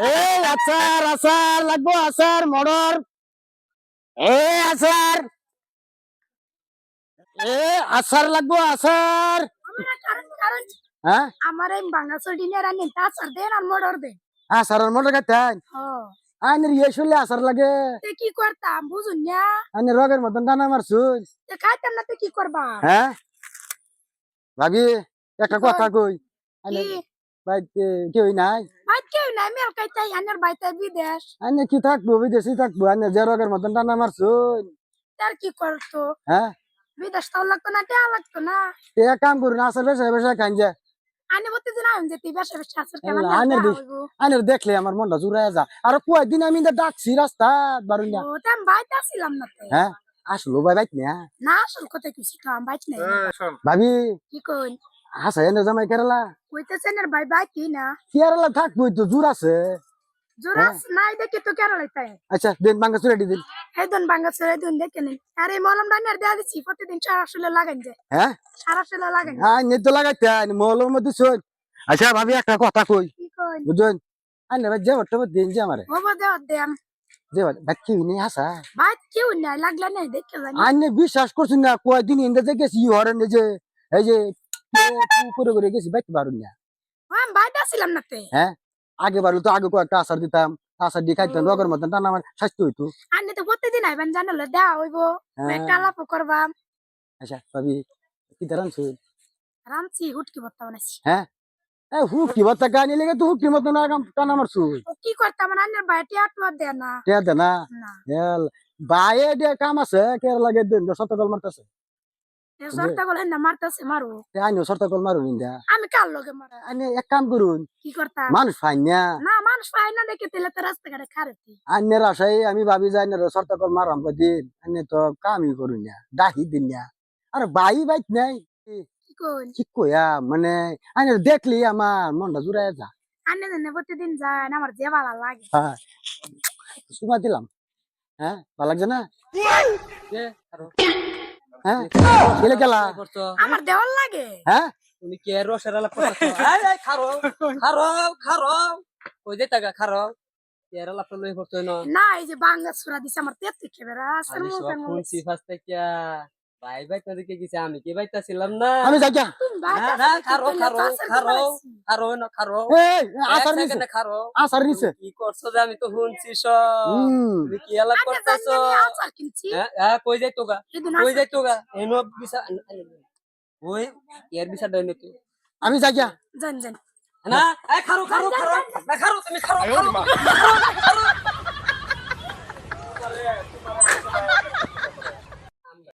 এই আচার আচার লাগবো আচার মটর। এ আচার। এ আচার লাগবো আচার। হ্যাঁ? আমার এই ডিনার আনি তাছাড় দেন আর আইনের ইয়ে শুনলে আচার লাগে। তে কি করতাম বুঝুন না? আইনের রগের মতন টানা মারছুন তে খাইতাম না তে কি করবা? হ্যাঁ? ভাবি একটা কথা কই। আইনের কি? বাইতে কেউ নাই? বাইত কেউ নাই মেল খাইতাই আনের বাইতে বিদেশ। আইনে কি থাকব বিদেশি থাকব? আইনের যে মতন টানা মারছুন তার কি করতো হ্যাঁ? বিদেশ তাও লাগতো না টেয়া লাগতো না। এ কাম করুন আচার বেসা বেসা খাইন যে। আনে বলতে দিন আমি যেতে বেশে বেশে আসর কেমন দিস। আইনের দেখলে আমার মনটা জুড়ে যা আর কয় দিন আমি ডাকছি রাস্তা বারুন না। ও তাম বাইতে আসিলাম না তে। হ্যাঁ? আসলো ভাই বাইত না? না আসল কথা কিছু তো আমি বাইত নাই। ভাবি। কি কই হাসা এনে জামাই কেরালা কইতেছেন আর ভাই বাইতি না? কেরালা থাকব তো জোর আছে। জোরাস নাই দেখি তো কেন লাইতাই আচ্ছা দিন বাঙ্গা চুরে দিন এই দন বাঙ্গা ছেড়ে দিন দেখে নিন আরে মলম ডাইনার দেয়া দিচ্ছি প্রতিদিন সারা শুলে লাগাই যায় হ্যাঁ সারা শুলে লাগাই নিয়ে তো লাগাইতে মহলের মধ্যে শোন আচ্ছা ভাবি একটা কথা কই। কি বুঝুন? আইন ভাই যে বট্ট দিন যে আমারে। হব দেও দেম যে বাচ্চি নি হাসা? ভাই কেউ নাই লাগলে নাই দেখে জানি? আইনে বিশ্বাস করছুন না কয় দিন ইন্দা যে গেছি এই যে এই যে করে করে গেছি বাইতে পারুন না। আমি বাইতে আসিলাম না তে। আগে বারো তো আগে কয়েকটা আচার দিতাম আচার দিয়ে খাইতাম। রগের মতন টানা আমার স্বাস্থ্য হইতো। আনি তো প্রতিদিন আইবেন জানালে দেয়া হইবো। হ্যাঁ। কালাপ করবা আচ্ছা ভাবি কি দাঁড়ান রামছি হুটকি ভর্তা বানাইছি। এ হুকি মতো গানি লেগে তো হুকি মতো না টানা মারছু। কি করতাম আনের বাইটি আটুয়া দেয় না। দে না? না। হেল বায়ে দে কাম আছে কে লাগে দিন সতকল মারতাছে। এ সরতা বলে না মারতাছে মারু আইনো সতকল মারুন ইন্দা আমি কার লগে মারা আইনে এক কাম করুন কি করতাম মানুষ ফাইন না না মানুষ পায় না দেখে তেলে তো রাস্তাঘাটে খারেতি আইনের আশাই আমি ভাবি যাই না সতকল মারাম দিন আইনে তো কামই করুন না ডাহি দিন না আর বাই বাইক নাই কি কয়া মানে আইনে দেখলি আমার মনটা জুড়াই যা আনে জানে প্রতিদিন যায় না আমার যে ভালো লাগে হ্যাঁ সুমা দিলাম হ্যাঁ ভালো লাগছে না হ্যাঁ? ছেলে খেলা আমার দেওয়ার লাগে। হ্যাঁ? তুমি কে রসের আলাপ খারো খারো খারো। কই দে টাকা খারো? এর আলাপ লই করছ না এই যে বাংলা সুরা দিছে আমার তেতে খেবে আসর আমি মুখে সব থেকে। ভাই ভাই তো দিকে গেছে আমি কি ভাইতা ছিলাম না? আমি যাই গিয়া। তুমি না, না, খারো, খারো, খারো। খারো না খারো। এই আসার খারো। আসার নিছে কি করছ যে আমি তো শুনছি সব। তুমি কি আলাপ আনে করতেছো? আচার কিনছি। হ্যাঁ হ্যাঁ, কই যাই তোগা? কই যাই তোগা? এনো বিসা ওই এর বিসা দেয় না তুই আমি যাই গিয়া। জান জান না এই খারো খারো খারো। না খারো তুমি খারো খারো।